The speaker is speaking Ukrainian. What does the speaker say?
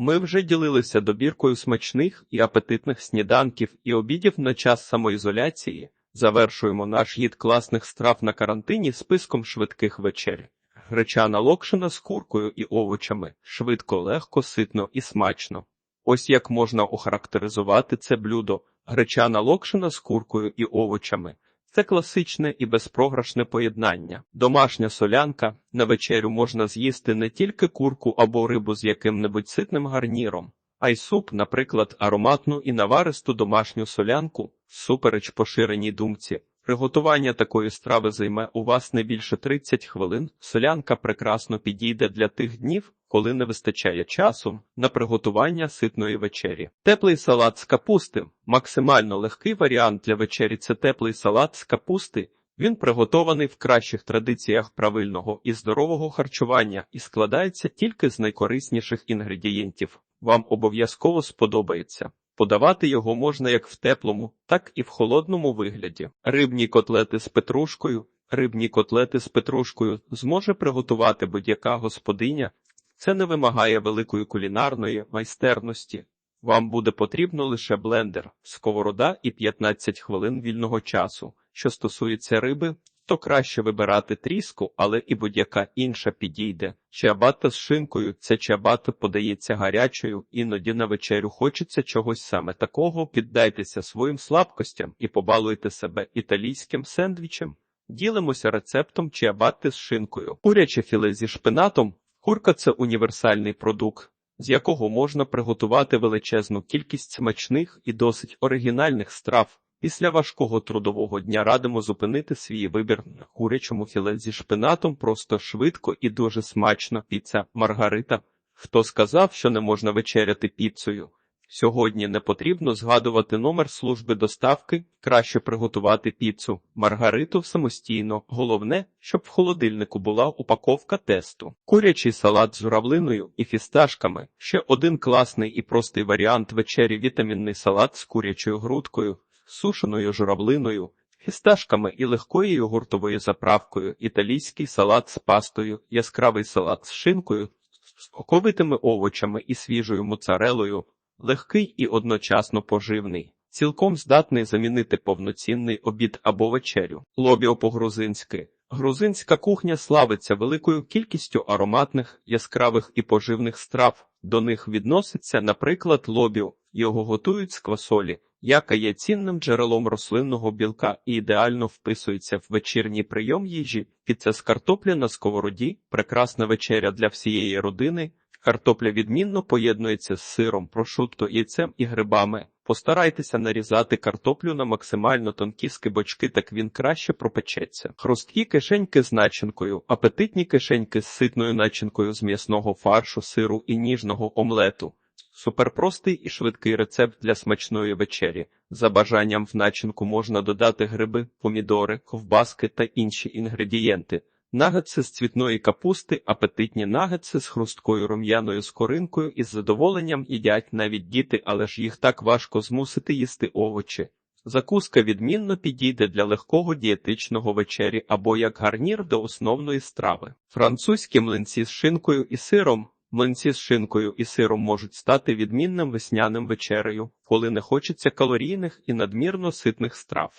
Ми вже ділилися добіркою смачних і апетитних сніданків і обідів на час самоізоляції. Завершуємо наш гід класних страв на карантині списком швидких вечер. Гречана локшина з куркою і овочами. Швидко, легко, ситно і смачно. Ось як можна охарактеризувати це блюдо. Гречана локшина з куркою і овочами. Це класичне і безпрограшне поєднання. Домашня солянка на вечерю можна з'їсти не тільки курку або рибу з яким-небудь ситним гарніром, а й суп, наприклад, ароматну і наваристу домашню солянку, супереч поширеній думці. Приготування такої страви займе у вас не більше 30 хвилин. Солянка прекрасно підійде для тих днів, коли не вистачає часу на приготування ситної вечері. Теплий салат з капусти максимально легкий варіант для вечері це теплий салат з капусти. Він приготований в кращих традиціях правильного і здорового харчування і складається тільки з найкорисніших інгредієнтів. Вам обов'язково сподобається. Подавати його можна як в теплому, так і в холодному вигляді. Рибні котлети з петрушкою. Рибні котлети з петрушкою зможе приготувати будь-яка господиня. Це не вимагає великої кулінарної майстерності. Вам буде потрібно лише блендер, сковорода і 15 хвилин вільного часу. Що стосується риби, то краще вибирати тріску, але і будь-яка інша підійде. Чиабата з шинкою ця чиабата подається гарячою, іноді на вечерю хочеться чогось саме такого. Піддайтеся своїм слабкостям і побалуйте себе італійським сендвічем. Ділимося рецептом чиабати з шинкою. Куряче філе зі шпинатом. Курка це універсальний продукт, з якого можна приготувати величезну кількість смачних і досить оригінальних страв. Після важкого трудового дня радимо зупинити свій вибір на курячому філе зі шпинатом просто швидко і дуже смачно. Піца Маргарита. Хто сказав, що не можна вечеряти піцею? Сьогодні не потрібно згадувати номер служби доставки, краще приготувати піцу Маргариту самостійно. Головне, щоб в холодильнику була упаковка тесту. Курячий салат з журавлиною і фісташками. Ще один класний і простий варіант вечері вітамінний салат з курячою грудкою сушеною журавлиною, фісташками і легкою йогуртовою заправкою, італійський салат з пастою, яскравий салат з шинкою, з оковитими овочами і свіжою моцарелою, легкий і одночасно поживний. Цілком здатний замінити повноцінний обід або вечерю. Лобіо по-грузинськи. Грузинська кухня славиться великою кількістю ароматних, яскравих і поживних страв. До них відноситься, наприклад, лобіо. Його готують з квасолі, яка є цінним джерелом рослинного білка і ідеально вписується в вечірній прийом їжі. Піца з картоплі на сковороді, прекрасна вечеря для всієї родини. Картопля відмінно поєднується з сиром, прошутто, яйцем і грибами. Постарайтеся нарізати картоплю на максимально тонкі скибочки, так він краще пропечеться. Хрусткі кишеньки з начинкою, апетитні кишеньки з ситною начинкою з м'ясного фаршу, сиру і ніжного омлету. Суперпростий і швидкий рецепт для смачної вечері. За бажанням в начинку можна додати гриби, помідори, ковбаски та інші інгредієнти. Нагетси з цвітної капусти, апетитні нагетси з хрусткою рум'яною скоринкою із задоволенням їдять навіть діти, але ж їх так важко змусити їсти овочі. Закуска відмінно підійде для легкого дієтичного вечері або як гарнір до основної страви. Французькі млинці з шинкою і сиром. Млинці з шинкою і сиром можуть стати відмінним весняним вечерею, коли не хочеться калорійних і надмірно ситних страв.